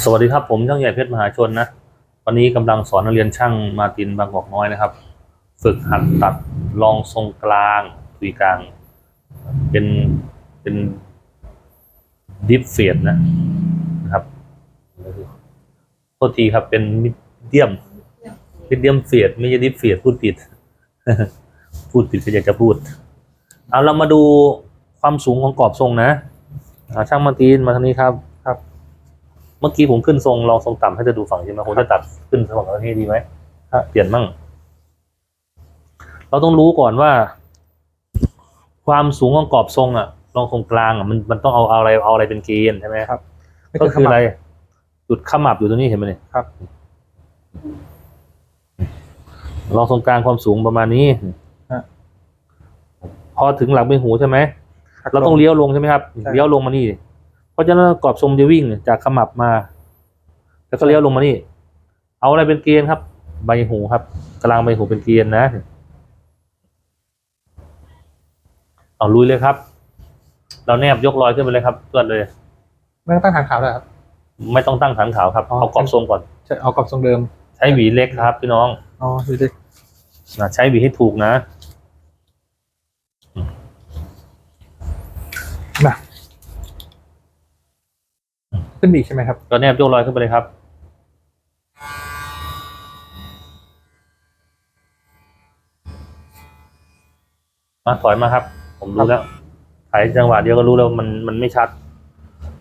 สวัสดีครับผมช่างใหญ่เพชรมหาชนนะ วันนี้กำลังสอนนักเรียนช่างมาตินบางกอกน้อยนะครับ ฝึกหัดตัดรองทรงกลางทุยกลาง เป็นเป็นดิฟเฟียดนะนะครับโทษทีครับเป็นมิดเดียมมิเดียมเฟียดไม่ใช่ดิฟเฟียดพูดผิด พูดผิดก็อยากจะพูดเอาเรามาดูความสูงของกรอบทรงนะช่างมาตินมาทางนี้ครับ เมื่อกี้ผมขึ้นทรงลองทรงต่ำให้จะดูฝั่งใช่ไหมผมจะตัดขึ้นฝั่งนี้ดีไหมถ้าเปลี่ยนมั่ง เราต้องรู้ก่อนว่า ความสูงของกรอบทรงอะลองทรงกลางอะมันมันต้องเอาเอาอะไรเอาอะไรเป็นเกณฑ์ใช่ไหมครับก็คืออะไรจุดขมับอยู่ตรงนี้เห็นไหมเนี่ยครับลองทรงกลางความสูงประมาณนี้ฮะพอถึงหลังเป็นหูใช่ไหมหักเราต้องลเลี้ยวลงใช่ไหมครับใช่เลี้ยวลงมานี่ เพราะฉะนั้นกรอบทรงจะวิ่งจากขมับมา แล้วก็เลี้ยวลงมานี่ เอาอะไรเป็นเกณฑ์ครับ ใบหูครับกลางใบหูเป็นเกณฑ์นะ เอาลุยเลยครับ เราแนบยกลอยขึ้นไปเลยครับตรวจเลย ไม่ต้องตั้งฐานขาวด้วยครับ ไม่ต้องตั้งฐานขาวครับอ๋อเอากรอบทรงก่อนใช่เอากรอบทรงเดิม ใช้หวีเล็กครับพี่น้อง อ๋อดูดินะใช้หวีให้ถูกนะ มา ขึ้นบีกใช่ไหมครับก็แนบยกลอยขึ้นไปเลยครับ มาถอยมาครับ ผมรู้แล้วถ่ายจังหวะเดียวก็รู้แล้วมันมันไม่ชัด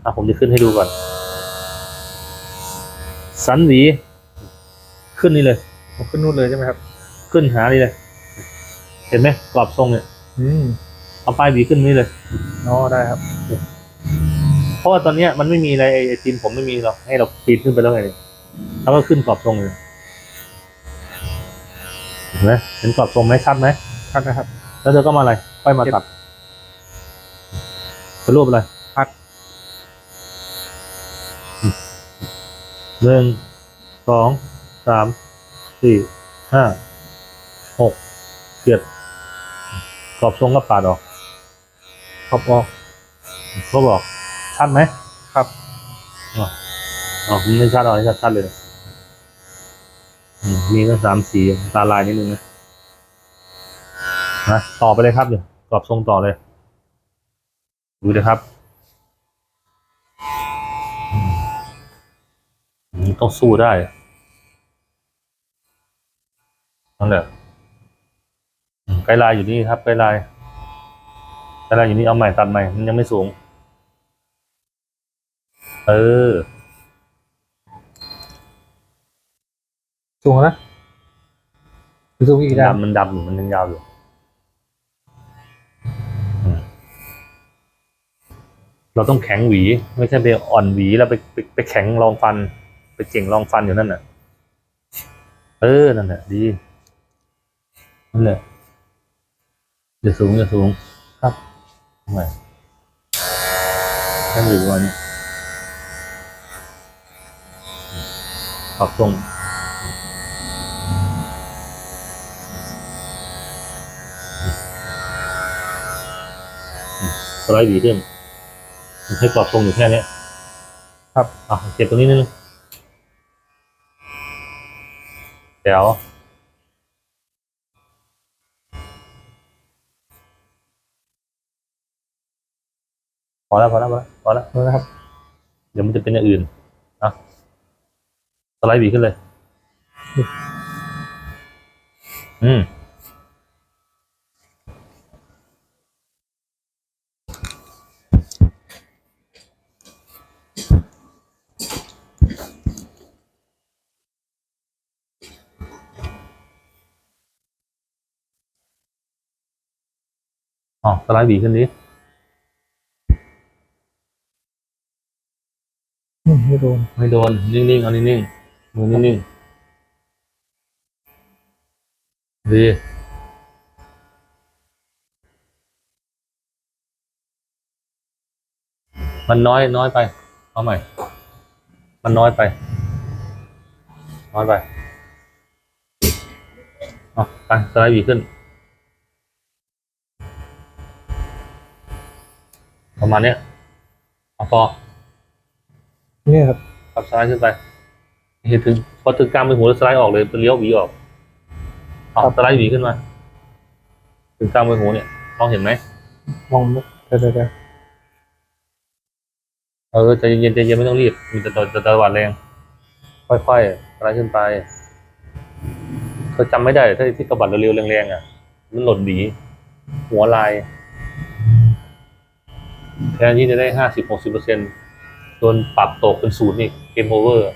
อะผมจะขึ้นให้ดูก่อน สันหวี ขึ้นนี่เลยผมขึ้นนู่นเลยใช่ไหมครับ ขึ้นหานี่เลย เห็นไหมกรอบทรงเนี่ย อืมเอาปลายหวีขึ้นนี่เลยอ๋อได้ครับ เพราะว่าตอนเนี้ยมันไม่มีอะไรไอ้ไอ้ทีมผมไม่มีหรอกให้เราปีนขึ้นไปแล้วไงแล้วก็ขึ้นกรอบทรงเลยเห็นไหมเห็นกรอบทรงไหมชัดไหมครับนะครับ แล้วเธอก็มาอะไรค่อยมาตัดเป็นรูปอะไรพัดหนึ่งสองสามสี่ห้าหกเจ็ดกรอบทรงก็ปาดออกขอบออกเขาบอก ชัดไหมครับอ๋ออ๋อไม่ชัดเอาให้ชัดๆเลยอืมมีก็สามสีตาลายนิดนึงนะนะต่อไปเลยครับเดี๋ยวกรอบทรงต่อเลย ดูนะครับอืมต้องสู้ได้ นั่นแหละอืมไกด์ไลน์อยู่นี่ครับไกด์ไลน์ไกด์ไลน์อยู่นี่เอาใหม่ตัดใหม่ มันยังไม่สูง เออ สูงนะหรือสูงอีกได้ดำมันดำอยู่มันยังยาวอยู่อืมเราต้องแข็งหวี ไม่ใช่ไปอ่อนหวีแล้วไปไปไปแข็งรองฟัน ไปเก่งรองฟันอยู่นั่นน่ะ เออ นั่นแหละดี นั่นแหละอย่าสูงอย่าสูง ครับทำไมแค่หวีวันนี้ ปรับตรงสไลด์ดีขึ้นให้กรอบตรงอยู่แค่เนี้ยครับอะเก็บตรงนี้นิดนึงเดี๋ยวพอแล้วพอแล้วพอแล้วพอแล้วดูนะครับ เดี๋ยวมันจะเป็นอย่างอื่นอะ สไลด์บีขึ้นเลย อืมอ๋อสไลด์บีขึ้นดิอืมไม่โดน ไม่โดน นิ่งๆ เอานิ่งๆ มือนิ่งๆดีมันน้อยน้อยไป เอาใหม่ มันน้อยไป น้อยไปเอาไปสไลด์บีขึ้น ประมาณเนี้ยเอาพอนี่ครับครับสไลด์ขึ้นไป เห็นถึงพอถึงกลางไปหูแล้วสไลด์ออกเลยเป็นเลี้ยวหวีออกเอาสไลด์หวีขึ้นมา ถึงกลางไปหูเนี่ยมองเห็นไหมมองเดี๋ยวเดี๋ยวเดี๋ยวเออใจเย็นๆใจเย็นไม่ต้องรีบมีแต่ตัวตะวัดแรง ค่อยๆสไลด์ขึ้นไปเขาจำไม่ได้ถ้าที่กระบัดเร็วๆแรงๆอะ มันหล่นหวีหัวลายแทนที่จะได้ห้าสิบหกสิบเปอร์เซ็นโดนปรับตกเป็นศูนย์อีกเกมโอเวอร์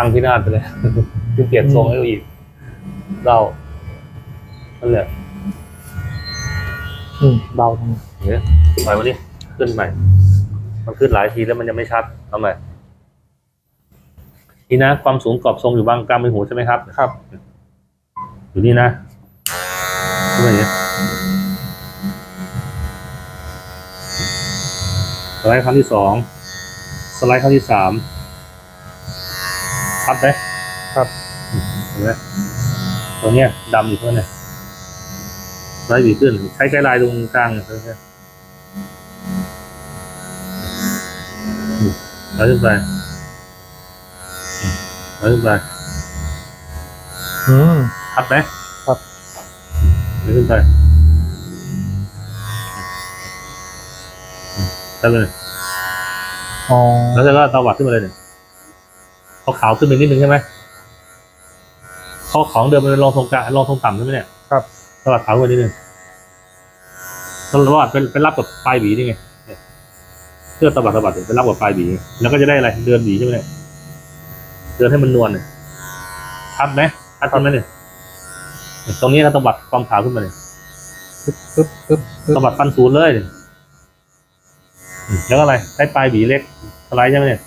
พังพินาศไปเลยคือเปลี่ยนทรงให้เราอีก เรานั่นแหละอืมเบาทางเนี่ยขึ้นไปวันนี้ขึ้นใหม่ มันขึ้นหลายทีแล้วมันยังไม่ชัดเอาใหม่นี่นะความสูงกรอบทรงอยู่บางกลางใบหูใช่ไหมครับ ครับ อยู่นี่นะขึ้นมาอย่างนี้สไลด์ครั้งที่สองสไลด์ครั้งที่สาม ชัดไหมครับ เห็นไหมตรงเนี้ยดำอยู่เพื่อนเนี่ยสไลด์ดีขึ้นใช้ไกด์ไลน์ตรงกลางเนี่ยเพื่อนๆแล้วขึ้นไปอืมแล้วขึ้นไปอืมชัดไหมครับแล้วขึ้นไปอืมชัดเลยอ๋อแล้วก็ตวัดขึ้นมาเลยเนี่ย เขาขาวขึ้นไปนิดนึงใช่ไหมเขาของเดิมมันเป็นรองทรงกลางรองทรงต่ำใช่ไหมเนี่ยครับตวัดขาวขึ้นมานิดนึงตวัดเป็นเป็นรับกับปลายหวีนี่ไงเนี่ยเพื่อตวัดตวัดเป็นรับกับปลายหวีแล้วก็จะได้อะไรเดินหวีใช่ไหมเนี่ยเดินให้มันนวลเนี่ยชัดไหมชัดไหมเนี่ยเนี่ยตรงนี้ก็ตวัดความขาวขึ้นมาเนี่ยปึ๊บปึ๊บปึ๊บปึ๊บตวัดฟันศูนย์เลยเนี่ยอืมแล้วก็อะไรได้ปลายหวีเล็กสไลด์ใช่ไหมเนี่ย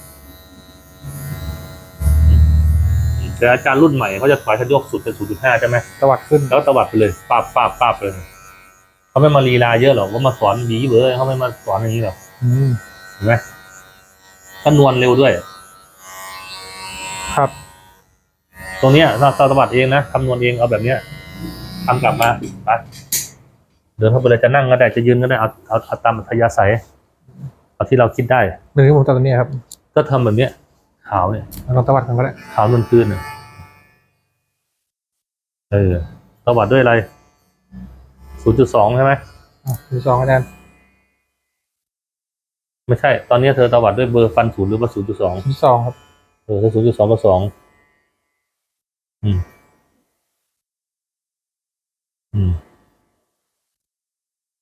แต่อาจารย์รุ่นใหม่เขาจะถอยทันยกสุดเป็น 0.5 ใช่ไหมตวัดขึ้น แล้วตวัดไปเลยปาบปาบปาบเลยเขาไม่มาลีลาเยอะหรอกเขามาสอนบีเบอร์เขาไม่มาสอนอย่างนี้หรอกอืมเห็นไหมก็นวลเร็วด้วย ครับ ตรงเนี้ยเราตวัดเองนะคำนวณเองเอาแบบเนี้ยทำกลับมาไปเดินเข้าไปเลยจะนั่งก็ได้จะยืนก็ได้เอาเอาเอาตามอัธยาศัยเอาที่เราคิดได้หนึ่งที่ผมตัดตัวนี้ครับ ก็ทำแบบเนี้ย ขาวเนี่ยลองตวัดกันก็ได้ขาวนวลคืนน่ะเออตวัดด้วยอะไร0.2ใช่ไหมอะดูสองอาจารย์ไม่ใช่ ตอนนี้เธอตวัดด้วยเบอร์ฟันศูนย์หรือว่า0.2ดูสองครับ เออถ้า0.2ก็สองอืม อืม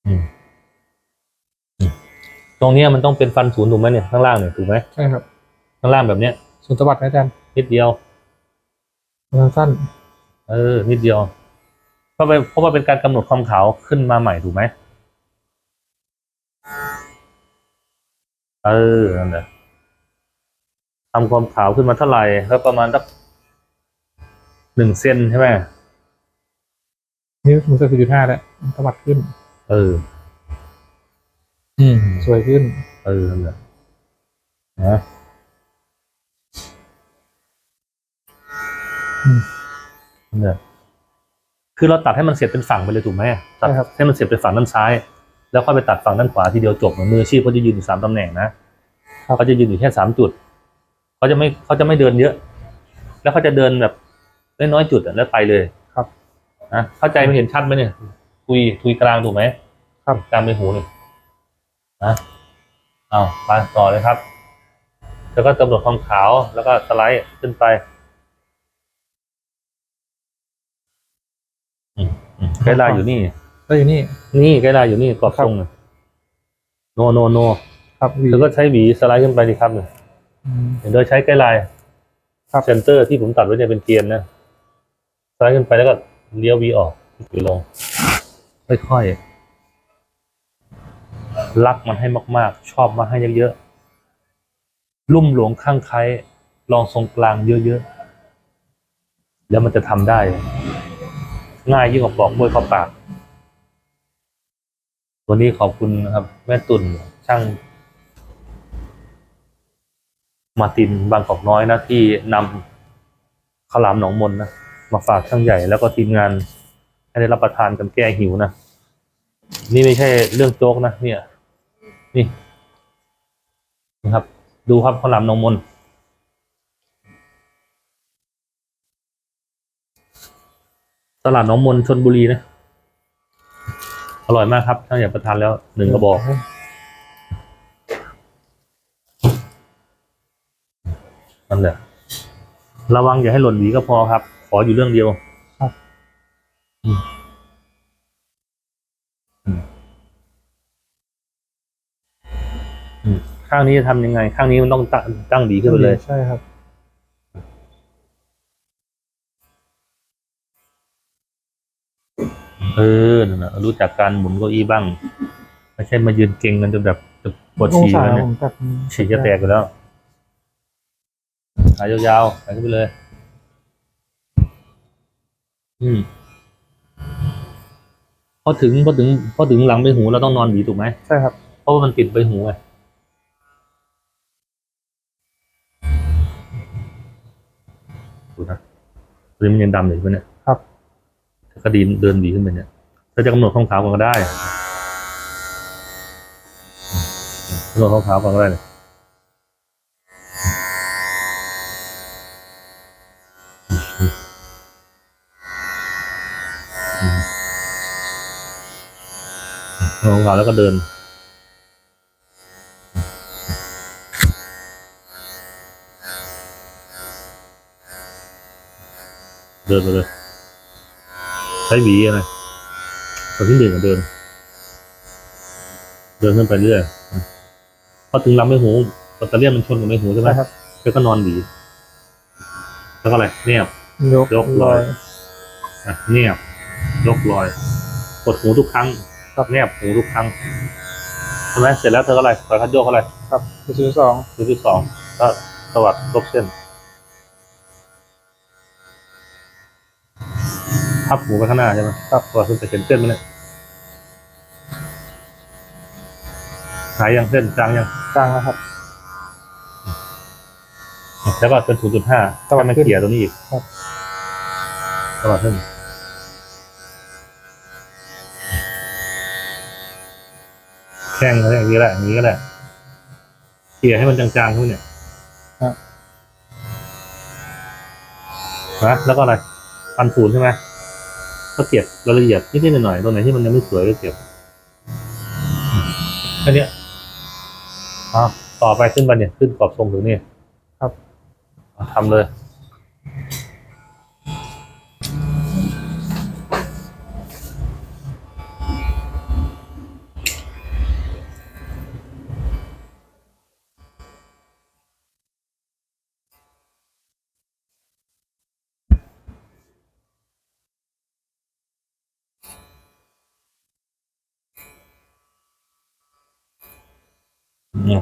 อืมอืมตรงเนี้ยมันต้องเป็นฟันศูนย์ถูกไหมเนี่ย ข้างล่างเนี่ย ถูกไหมใช่ครับ ข้างล่างแบบเนี้ยส่วนตวัดนะอาจารย์นิดเดียวมันสั้น เออ นิดเดียวเพราะไปเพราะว่าเป็นการกำหนดความขาวขึ้นมาใหม่ถูกไหมเออนั่นแหละทำความขาวขึ้นมาเท่าไหร่ก็ประมาณสักหนึ่งเซนใช่ไหมนี่มันจะสี่จุดห้าแล้วตวัดขึ้น เออ อืม สวยขึ้น เออนั่นแหละนะ อืมนั่นแหละคือเราตัดให้มันเสร็จเป็นฝั่งไปเลยถูกไหมตัดใช่ครับให้มันเสร็จเป็นฝั่งด้านซ้าย แล้วค่อยไปตัดฝั่งด้านขวาทีเดียวจบเหมือนมืออาชีพเขาจะยืนอยู่สามตำแหน่งนะเขาจะยืนอยู่แค่สามจุดเขาจะไม่เขาจะไม่เดินเยอะ แล้วเขาจะเดินแบบน้อยๆจุดอะแล้วไปเลยครับนะเข้าใจไม่เห็นชัดไหมเนี่ยทุยทุยกลางถูกไหมครับกลางไปหูเลยนะเอาไปต่อเลยครับ แล้วก็กำหนดความขาวแล้วก็สไลด์ขึ้นไป อืมอืม ไกด์ไลน์อยู่นี่แล้วอยู่นี่ นี่ไกด์ไลน์อยู่นี่กรอบทรงน่ะโนโนโนครับวีเธอก็ใช้หวีสไลด์ขึ้นไปดีครับเนี่ยอืม โดยใช้ไกด์ไลน์ครับ เซนเตอร์ที่ผมตัดไว้เนี่ยเป็นเกียร์นะสไลด์ขึ้นไปแล้วก็เลี้ยววีออกหรือลงค่อยๆรักมันให้มาก ๆ ชอบมันให้เยอะๆลุ่มหลงข้างใครลองทรงกลางเยอะๆแล้วมันจะทำได้ ง่ายยิ่งกว่าปอกมวยเข้าปาก วันนี้ขอบคุณนะครับ แม่ตุ่นช่าง มาตินบางกอกน้อยนะ ที่นำข้าวหลามหนองมนนะ มาฝากช่างใหญ่แล้วก็ทีมงานให้ได้รับประทานกันแก้หิวนะ นี่ไม่ใช่เรื่องโจ๊กนะเนี่ย นี่นะครับ ดูครับข้าวหลามหนองมน ตลาดหน้องมนชนบุรีนะ อร่อยมากครับถ้าอยากประทานแล้วหนึ่งกระบอก นั่นแหละ ระวังอย่าให้หล่นหวีก็พอครับ ขออยู่เรื่องเดียว ครับอืมอืมอืมข้างนี้จะทำยังไง ข้างนี้มันต้องตั้งตั้งดีขึ้นไปเลย ใช่ครับ ออนั่นนะรู้จักการหมุนเก้าอี้บ้าง ไม่ใช่มายืนเก่งกันจนแบบจะปวดองฉี่ศาแล้วเนี่ยผมตัดฉี่จะแตกอยู่แล้วขายาวๆขายขึ้นไปเลย อืมพอถึงพอถึงพอถึงหลังใบหูเราต้องนอนหวีถูกไหมใช่ครับ เพราะว่ามันติดใบหูไงดูนะตัวนี้มันยังดำอยู่ใช่ไหมเนี่ย ครับถ้าก็ดีเดินดีขึ้นไปเนี่ยถ้าจะกำหนดข้องเท้าก่อนก็ได้กำหนดข้องเท้าก่อนก็ได้เลยข้องเท้าแล้วก็เดินเดินไปเลย ช้หวีอะไรตอนที่หนึ่งอะเดิน เดินขึ้นไปเรื่อยพอถึงลำไม่หูปัตเตอร์เลียนมันชนกับไม่หูใช่ไหมใช่ครับแล้วก็นอนหวีแล้วก็อะไรเนี่ยยกยกลอยอะเนียบยกลอยกดหูทุกครั้งครับเนียบหูทุกครั้งใช่ไหมเสร็จแล้วเธอก็อะไรปล่อยคัดโยกอะไร ครับศูนย์สองตัวที่สองก็สวัสดลบเส้น พับหูไปข้างหน้าใช่ไหมครับสวัสดเส้นจะเห็นเส้นไหมเนี่ยหายยังเส้นจางยังกลางนะครับ แล้วก็เป็นศูนย์จุดห้าตวัดมันขึ้นเกี่ยตัวนี้อีกครับสวัสดขึ้นแข้งเขาอย่างนี้แหละอย่างนี้ก็ได้เกี่ยให้มันจางๆขึ้นเนี่ยครับนะแล้วก็อะไรฟันศูนย์ใช่ไหม ก็เก็บรายละเอียดนิดๆหน่อยๆตรงไหนที่มันยังไม่สวยก็เก็บแค่เนี้ยอะต่อไปขึ้นไปเนี่ย ขึ้นกรอบทรงถึงนี่ครับอะทำเลย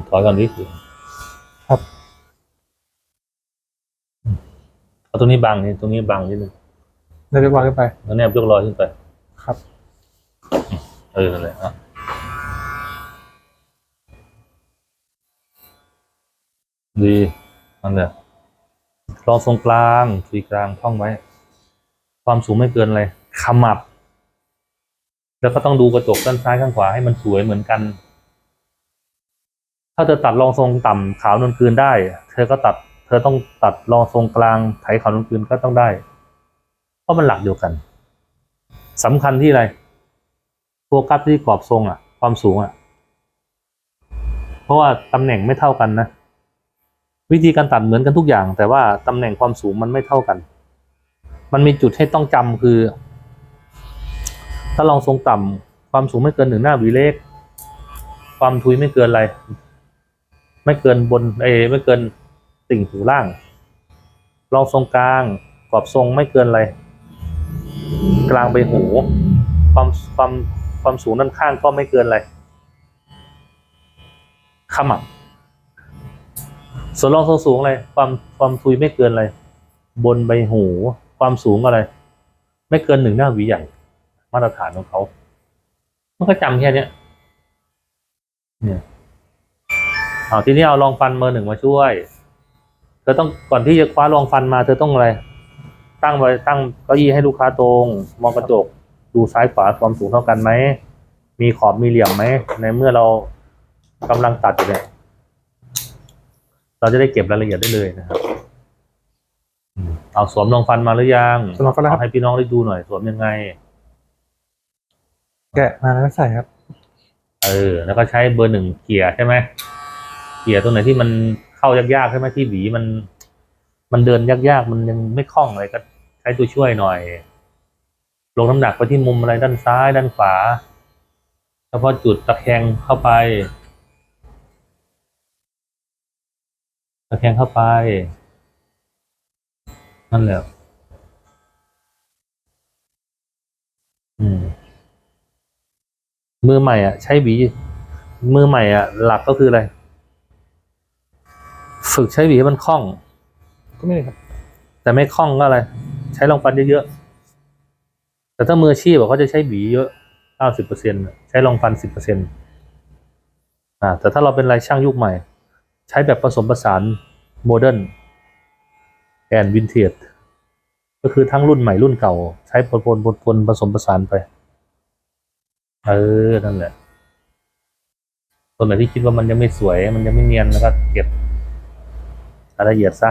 ถอยก่อนดิครับเอาตรงนี้บังนี่ตรงนี้บังนิดนึงเดี๋ยวเรียกวางขึ้นไปแล้วแนบยกลอยขึ้นไป ครับ เออนั่นแหละอะดีนั่นแหละรองทรงกลางสุยกลางท่องไว้ ความสูงไม่เกินอะไรขมับ แล้วก็ต้องดูกระจกด้านซ้ายข้างขวาให้มันสวยเหมือนกัน ถ้าเธอตัดรองทรงต่ำขาวนวลคืนได้ เธอก็ตัด เธอต้องตัดรองทรงกลางไถขาวนวลคืนก็ต้องได้ เพราะมันหลักเดียวกันสำคัญที่อะไรโฟกัสที่กรอบทรงอะ ความสูงอะ เพราะว่าตำแหน่งไม่เท่ากันนะ วิธีการตัดเหมือนกันทุกอย่าง แต่ว่าตำแหน่งความสูงมันไม่เท่ากัน มันมีจุดให้ต้องจำคือ ถ้าลองทรงต่ำความสูงไม่เกินหนึ่งหน้าวีเล็กความทุยไม่เกินอะไร ไม่เกินบนเอไม่เกินติ่งหูล่างลองทรงกลางกรอบทรงไม่เกินอะไร กลางใบหู ความความความสูงด้านข้างก็ไม่เกินอะไรขมับส่วนรองทรงสูงอะไร ความความทุยไม่เกินอะไร บนใบหู ความสูงอะไร ไม่เกินหนึ่งหน้าหวีใหญ่ มาตรฐานของเขา มันก็จำแค่นี้เนี่ย เอาทีนี้เอารองฟันเบอร์หนึ่งมาช่วย เธอต้องก่อนที่จะคว้ารองฟันมา เธอต้องอะไร ตั้งไว้ตั้งเก้าอี้ให้ลูกค้าตรง มองกระจก ดูซ้ายขวาความสูงเท่ากันไหม มีขอบมีเหลี่ยมไหม ในเมื่อเรากำลังตัดอยู่เนี่ย เราจะได้เก็บรายละเอียดได้เลยนะครับอืมเอาสวมรองฟันมาหรือยังสวมรองฟันแล้วครับเอาให้พี่น้องได้ดูหน่อย สวมยังไง แกะมาแล้วก็ใส่ครับ เออ แล้วก็ใช้เบอร์หนึ่งเกี่ยใช่ไหม เกี่ยตรงไหนที่มันเข้ายากๆใช่ไหมที่หวีมัน มันเดินยากๆมันยังไม่คล่องอะไรก็ใช้ตัวช่วยหน่อย ลงน้ำหนักไปที่มุมอะไรด้านซ้ายด้านขวาเฉพาะจุดตะแคงเข้าไปตะแคงเข้าไป นั่นแหละอืมมือใหม่อะ ใช้หวีมือใหม่อะ หลักก็คืออะไร ฝึกใช้หวีให้มันคล่อง ก็ไม่เลยครับ แต่ไม่คล่องก็อะไร ใช้รองฟันเยอะๆแต่ถ้ามืออาชีพอะเขาจะใช้หวีเยอะเก้าสิบเปอร์เซ็นใช้รองฟันสิบเปอร์เซ็นอ่าแต่ถ้าเราเป็นรายช่างยุคใหม่ ใช้แบบผสมผสานโมเดิร์นแอนวินเทจก็คือทั้งรุ่นใหม่รุ่นเก่า ใช้ปนปนปนปนผสมผสานไป เออ นั่นแหละตัวไหนที่คิดว่ามันยังไม่สวย มันยังไม่เนียนแล้วก็เก็บ รายละเอียดซะ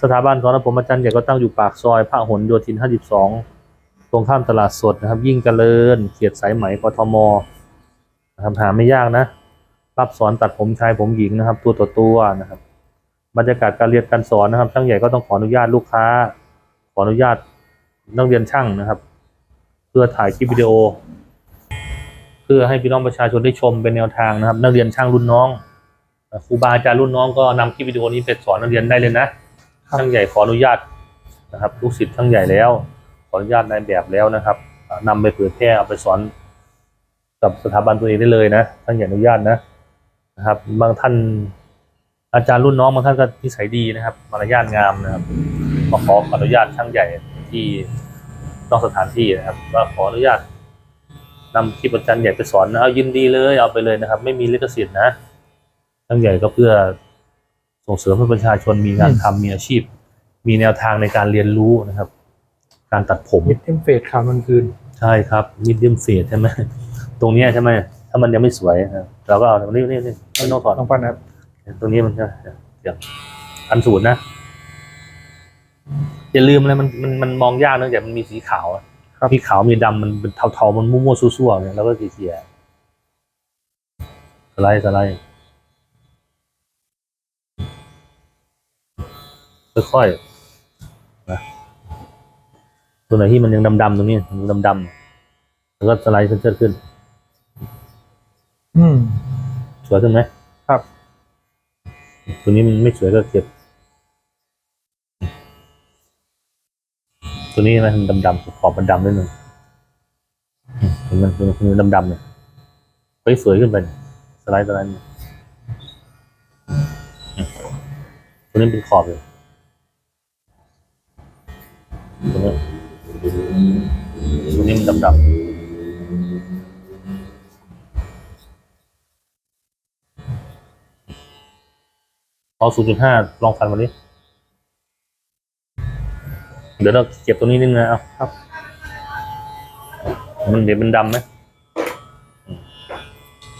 สถาบันของผมอาจารย์ใหญ่ก็ตั้งอยู่ปากซอยพระหลโยธิน 52 ตรงข้ามตลาดสดนะครับ ยิ่งเจริญ เขียดสายไหมกทมนะครับหาไม่ยากนะ รับสอนตัดผมชายผมหญิงนะครับ ตัวต่อตัวนะครับ บรรยากาศการเรียนการสอนนะครับ ช่างใหญ่ก็ต้องขออนุญาตลูกค้า ขออนุญาตนักเรียนช่างนะครับ เพื่อถ่ายคลิปวิดีโอ เพื่อให้พี่น้องประชาชนได้ชมเป็นแนวทางนะครับ นักเรียนช่างรุ่นน้อง ครูบาอาจารย์รุ่นน้องก็นำคลิปวิดีโอนี้ไปสอนนักเรียนได้เลยนะครับช่างใหญ่ขออนุญาตนะครับลูกศิษย์ช่างใหญ่แล้ว ขออนุญาตในายแบบแล้วนะครับอ่านำไปเผยแพร่เอาไปสอนกับสถาบันตัวเองได้เลยนะช่างใหญ่อนุญาตนะนะครับ บางท่านอาจารย์รุ่นน้องบางท่านก็นิสัยดีนะครับ มารยาทงามนะครับมาขออนุญาตช่างใหญ่ที่นอกสถานที่นะครับว่าขออนุญาตนำคลิปอาจารย์ใหญ่ไปสอนนะเอายินดีเลยเอาไปเลยนะครับ ไม่มีลิขสิทธิ์นะ ช่างใหญ่ก็เพื่อส่งเสริมให้ประชาชนมีงานทำมีอาชีพ มีแนวทางในการเรียนรู้นะครับ การตัดผมมิดเทมเฟสขาวมันคืนใช่ครับมิดเดียมเฟดใช่ไหมตรงเนี้ยใช่ไหมถ้ามันยังไม่สวยนะเราก็เอาตรงนี้นี่นี่ไม่ต้องถอดลองฟันนะครับตรงนี้มันจะเดี๋ยวพันศูนย์นะอย่าลืมเลยมันมันมันมองยากเนื่องจากมันมีสีขาวอะมีขาวมีดำมันเป็นเทาๆมันมั่วๆซั่วๆเนี่ยแล้วก็เขี่ยๆสไลด์สไลด์ ค่อยๆนะตัวไหนที่มันยังดำๆตรงนี้ดำๆแล้วก็สไลด์เชิดๆขึ้น อืมสวยขึ้นไหมครับ ตัวนี้มันไม่สวยก็เก็บ ตัวนี้นะมันดำๆขอบมันดำนิดนึงอืมเห็นมันมันดำๆเนี่ยเฮ้ยสวยขึ้นไปเนี่ยสไลด์สไลด์เนี่ยอืมตัวนี้เป็นขอบเลย นี้มันดำๆเอาศูนย์จุดห้าลองฟันมาดิ เดี๋ยวเราเก็บตรงนี้นิดนึงนะเอาครับ มันเดี๋ยวมันดำไหมอืม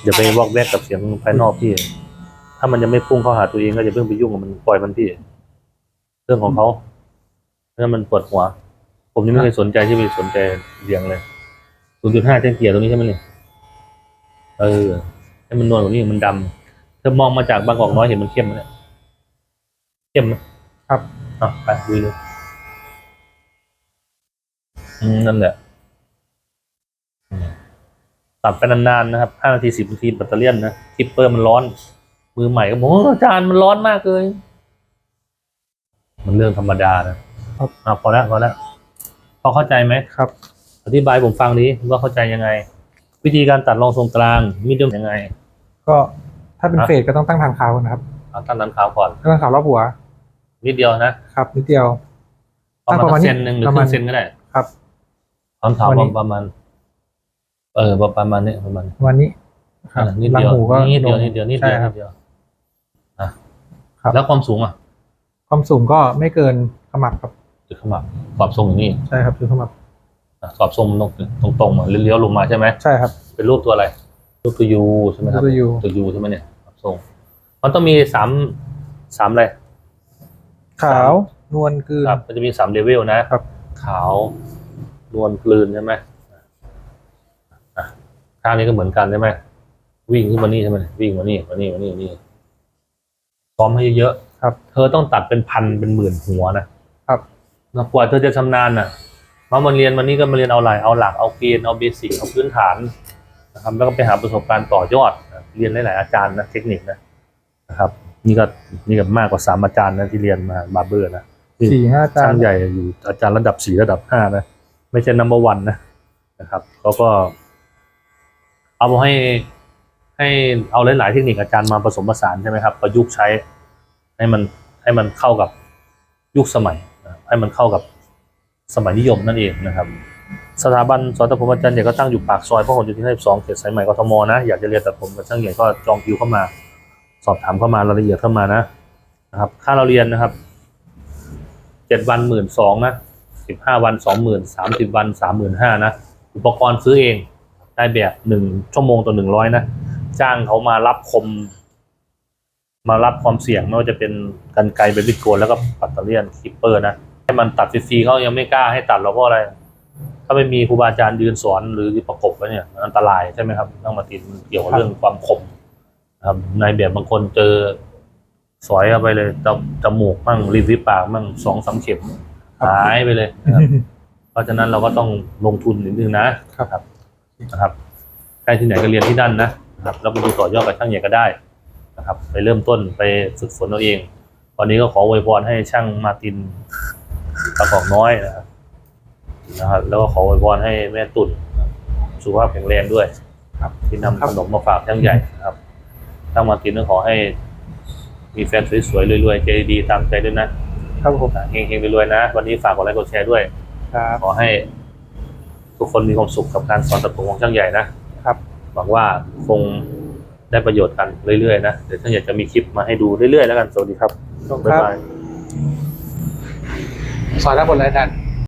อย่าไปวอกแวกกับเสียงภายนอกพี่ ถ้ามันยังไม่พุ่งเข้าหาตัวเองก็อย่าเพิ่งไปยุ่งกับมันปล่อยมันพี่ เรื่องของเขาเรื่องมันปวดหัว ผมยังไม่เคยสนใจที่ไปสนใจเสียงเลย0.5แจ้งเกียร์ตรงนี้ใช่ไหมเนี่ยเออ ให้มันนวลกว่านี้มันดำเธอมองมาจากบางกอกน้อยเห็นมันเข้มไหมเนี่ยเข้มไหมครับอะไปดูเลยอืมนั่นแหละอืมตัดไปนานๆนะครับห้านาทีสิบนาทีแบตเตอรี่ยนนะทิปเปอร์มันร้อน มือใหม่ก็บอกโอ้อาจารย์มันร้อนมากเลย มันเรื่องธรรมดานะครับอะพอแล้วพอแล้ว พอเข้าใจไหมครับ อธิบายผมฟังดิว่าเข้าใจยังไง วิธีการตัดรองทรงกลางมีเดียมยังไง ก็ถ้าเป็นฮะเฟสก็ต้องตั้งทางขาวก่อนนะครับเอาตั้งนั้นขาวก่อนตั้งทางขาวรอบหัว นิดเดียวนะครับ นิดเดียวประประมามาณณเซนหนึ่งหรือประคมารึ่ณงเซนก็ได้ครับความถามวันนี้ประมาณ เออประมาณนี้ประมาณนี้วันนี้ครับอะนิดหลังเดียวหูก็นิดเดียวลงนิดเดียวนิดใช่เดียวคนิรับดเดียวอะครับแล้วความสูงอะ ความสูงก็ไม่เกินขมับครับ จุดขมับขอบทรงอย่างนี้ใช่ครับคือขมับอะขอบทรงตรงตรงตรงๆอะเลี้ยวๆลงมาใช่ไหมใช่ครับ เป็นรูปตัวอะไร รูปตัวยูใช่ไหมครับรูปตัว U ตัวยูใช่ไหมเนี่ยขอบทรง มันต้องมีสามสามอะไร ขาวสนวลคือครับมันจะมีสามเลเวลนะครับ ขาว นวลกลืนใช่ไหมอะข้างนี้ก็เหมือนกันใช่ไหมวิ่งขึ้นมานี่ใช่ไหมวิ่งมานี่มานี่มานี่นี่ซ้อมให้เยอะครับ เธอต้องตัดเป็นพันเป็นหมื่นหัวนะครับ นะกว่าเธอจะชำนาญน่ะมามาเรียนวันนี้ก็มาเรียนเอาหลักเอาหลักเอาเกณฑ์เอาเบสิกเอาพื้นฐานนะครับ แล้วก็ไปหาประสบการณ์ต่อยอดนะเรียนหลายๆอาจารย์นะเทคนิคนะนะครับ นี่ก็นี่ก็มากกว่าสามอาจารย์นะที่เรียนมาบาร์เบอร์นะสี่ห้าจาช่านงใหญ่อยู่อาจารย์ระดับสี่ระดับห้านะไม่ใช่นัมเบอร์วันนะนะครับเขาก็ เอามาให้ให้เอาหลายๆเทคนิคอาจารย์มาผสมผสานใช่ไหมครับ ประยุกต์ใช้ให้มันให้มันเข้ากับยุคสมัยนะ ให้มันเข้ากับสมัยนิยมนั่นเองนะครับ สถาบันสอนตัดผมอาจารย์ใหญ่ก็ตั้งอยู่ปากซอยพหลโยธิน52เขตสายใหม่กทมนะ อยากจะเรียนตัดผมกับช่างใหญ่ก็จองคิวเข้ามา สอบถามเข้ามารายละเอียดเข้ามานะนะครับ ค่าเราเรียนนะครับเจ็ดวันหมื่นสองนะสิบห้าวันสองหมื่นสามสิบวันสามหมื่นห้านะ อุปกรณ์ซื้อเองได้แบบหนึ่งชั่วโมงต่อหนึ่งร้อยนะ จ้างเขามารับคม มารับความเสี่ยงไม่ว่าจะเป็นกันไกรเบบิโกนแล้วก็ปัตเตอร์เลียนคิปเปอร์นะ ให้มันตัดฟรีๆเขายังไม่กล้าให้ตัดหรอกเพราะอะไร ถ้าไม่มีครูบาอาจารย์ยืนสอนหรือประกบไว้เนี่ยมันอันตรายใช่ไหมครับต้องมาติดเกี่ยวกับเรื่องความคมนะครับในายแบบบางคนเจอสอยเอาไปเลยจจมูกมั่งริมฝีปากมั่งสองสามเข็มหายไปเลยนะครับ เพราะฉะนั้นเราก็ต้องลงทุนนิดนึงนะครับ นะครับใครที่ไหนก็เรียนที่นั่นนะนะครับแล้วไปดูต่อยอดกับช่างใหญ่ก็ได้นะครับ ไปเริ่มต้นไปฝึกฝนเอาเองวันนี้ก็ขออวยพรให้ช่างมาร์ติน ประกอบน้อยนะครับนะครับ แล้วก็ขออวยพรให้แม่ตุ่นสุขภาพแข็งแรงด้วย ครับที่นำขนมมาฝากช่างใหญ่นะครับช่างมาร์ตินก็ขอให้ มีแฟนสวยๆรวยๆใจดีตามใจด้วยนะครับผมเฮงๆรวยๆนะ วันนี้ฝากกดไลค์กดแชร์ด้วย ครับ ขอให้ ทุกคนมีความสุขกับการสอนตัดผมของช่างใหญ่นะครับ หวังว่าคงได้ประโยชน์กันเรื่อยๆนะเดี๋ยวช่างใหญ่จะมีคลิปมาให้ดูเรื่อยๆแล้วกันสวัสดีครับ ขอบคุณบ๊ายบาย สอนได้หมดเลยอาจารย์